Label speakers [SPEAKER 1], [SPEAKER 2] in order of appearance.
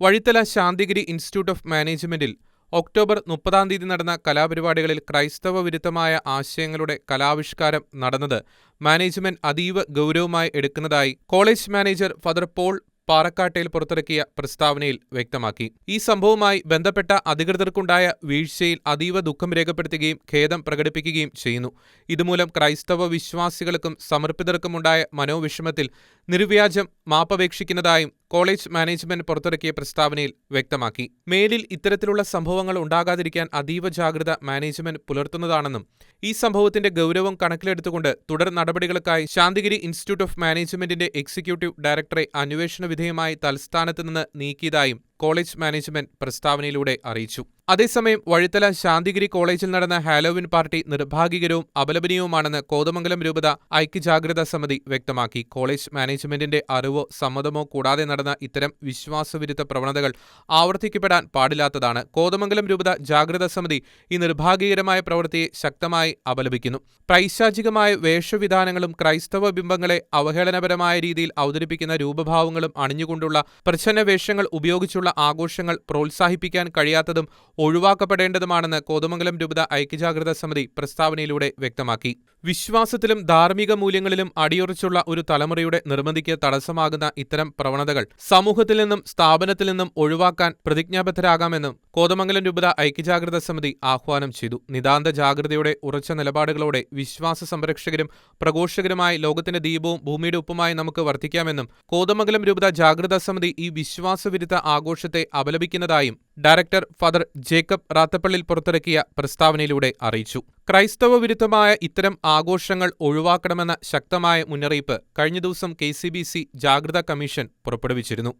[SPEAKER 1] Vazhithala Santhigiri institute of മാനേജ്മെന്റിൽ October മുപ്പതാം തീയതി നടന്ന കലാപരിപാടികളിൽ ക്രൈസ്തവ വിരുദ്ധമായ ആശയങ്ങളുടെ കലാവിഷ്കാരം നടന്നത് മാനേജ്മെന്റ് അതീവ ഗൗരവമായി എടുക്കുന്നതായി college manager father Paul Parakkattayil പുറത്തിറക്കിയ പ്രസ്താവനയിൽ വ്യക്തമാക്കി. ഈ സംഭവവുമായി ബന്ധപ്പെട്ട അധികൃതർക്കുണ്ടായ വീഴ്ചയിൽ അതീവ ദുഃഖം രേഖപ്പെടുത്തുകയും ഖേദം പ്രകടിപ്പിക്കുകയും ചെയ്യുന്നു. ഇതുമൂലം ക്രൈസ്തവ വിശ്വാസികൾക്കും സമർപ്പിതർക്കുമുണ്ടായ മനോവിഷമത്തിൽ നിർവ്യാജം മാപ്പപേക്ഷിക്കുന്നതായും കോളേജ് മാനേജ്മെന്റ് പുറത്തിറക്കിയ പ്രസ്താവനയിൽ വ്യക്തമാക്കി. മേലിൽ ഇത്തരത്തിലുള്ള സംഭവങ്ങൾ ഉണ്ടാകാതിരിക്കാൻ അതീവ ജാഗ്രത മാനേജ്മെന്റ് പുലർത്തുന്നതാണെന്നും ഈ സംഭവത്തിന്റെ ഗൗരവം കണക്കിലെടുത്തുകൊണ്ട് തുടർ നടപടികൾക്കായി ശാന്തിഗിരി ഇൻസ്റ്റിറ്റ്യൂട്ട് ഓഫ് മാനേജ്മെന്റിന്റെ എക്സിക്യൂട്ടീവ് ഡയറക്ടറെ അന്വേഷണ വിധേയമായി തൽസ്ഥാനത്ത് നിന്ന് നീക്കിയതായും കോളേജ് മാനേജ്മെന്റ് പ്രസ്താവനയിലൂടെ അറിയിച്ചു. അതേസമയം വഴിത്തല ശാന്തിഗിരി കോളേജിൽ നടന്ന ഹാലോവിൻ പാർട്ടി നിർഭാഗ്യകരവും അപലപനീയവുമാണെന്ന് കോതമംഗലം രൂപത ഐക്യജാഗ്രതാ സമിതി വ്യക്തമാക്കി. കോളേജ് മാനേജ്മെന്റിന്റെ അറിവോ സമ്മതമോ കൂടാതെ നടന്ന ഇത്തരം വിശ്വാസവിരുദ്ധ പ്രവണതകൾ ആവർത്തിക്കപ്പെടാൻ പാടില്ലാത്തതാണ് കോതമംഗലം രൂപത ജാഗ്രതാ സമിതി ഈ നിർഭാഗ്യകരമായ പ്രവൃത്തിയെ ശക്തമായി അപലപിക്കുന്നു. പൈശാചികമായ വേഷവിധാനങ്ങളും ക്രൈസ്തവ ബിംബങ്ങളെ അവഹേളനപരമായ രീതിയിൽ അവതരിപ്പിക്കുന്ന രൂപഭാവങ്ങളും അണിഞ്ഞുകൊണ്ടുള്ള പ്രച്ഛന്ന വേഷങ്ങൾ ഉപയോഗിച്ചുള്ള ആഘോഷങ്ങൾ പ്രോത്സാഹിപ്പിക്കാൻ കഴിയാത്തതും ഒഴിവാക്കപ്പെടേണ്ടതുമാണെന്ന് കോതമംഗലം രൂപത ഐക്യജാഗ്രത സമിതി പ്രസ്താവനയിലൂടെ വ്യക്തമാക്കി. വിശ്വാസത്തിലും ധാർമ്മിക മൂല്യങ്ങളിലും അടിയുറച്ചുള്ള ഒരു തലമുറയുടെ നിർമ്മിതിക്ക് തടസ്സമാകുന്ന ഇത്തരം പ്രവണതകൾ സമൂഹത്തിൽ നിന്നും സ്ഥാപനത്തിൽ നിന്നും ഒഴിവാക്കാൻ പ്രതിജ്ഞാബദ്ധരാകാമെന്നും കോതമംഗലം രൂപത ഐക്യജാഗ്രത സമിതി ആഹ്വാനം ചെയ്തു. നിതാന്ത ജാഗ്രതയുടെ ഉറച്ച നിലപാടുകളോടെ വിശ്വാസ സംരക്ഷകരും പ്രഘോഷകരുമായി ലോകത്തിന്റെ ദീപവും ഭൂമിയുടെ ഉപ്പുമായി നമുക്ക് വർത്തിക്കാമെന്നും കോതമംഗലം രൂപത ജാഗ്രതാ സമിതി ഈ വിശ്വാസവിരുദ്ധ ആഘോഷത്തെ അപലപിക്കുന്നതായും ഡയറക്ടർ ഫാദർ ജേക്കബ് റാത്തപ്പള്ളിൽ പുറത്തിറക്കിയ പ്രസ്താവനയിലൂടെ അറിയിച്ചു. ക്രൈസ്തവ വിരുദ്ധമായ ഇത്തരം ആഘോഷങ്ങൾ ഒഴിവാക്കണമെന്ന ശക്തമായ മുന്നറിയിപ്പ് കഴിഞ്ഞ ദിവസം കെ ജാഗ്രതാ കമ്മീഷൻ പുറപ്പെടുവിച്ചിരുന്നു.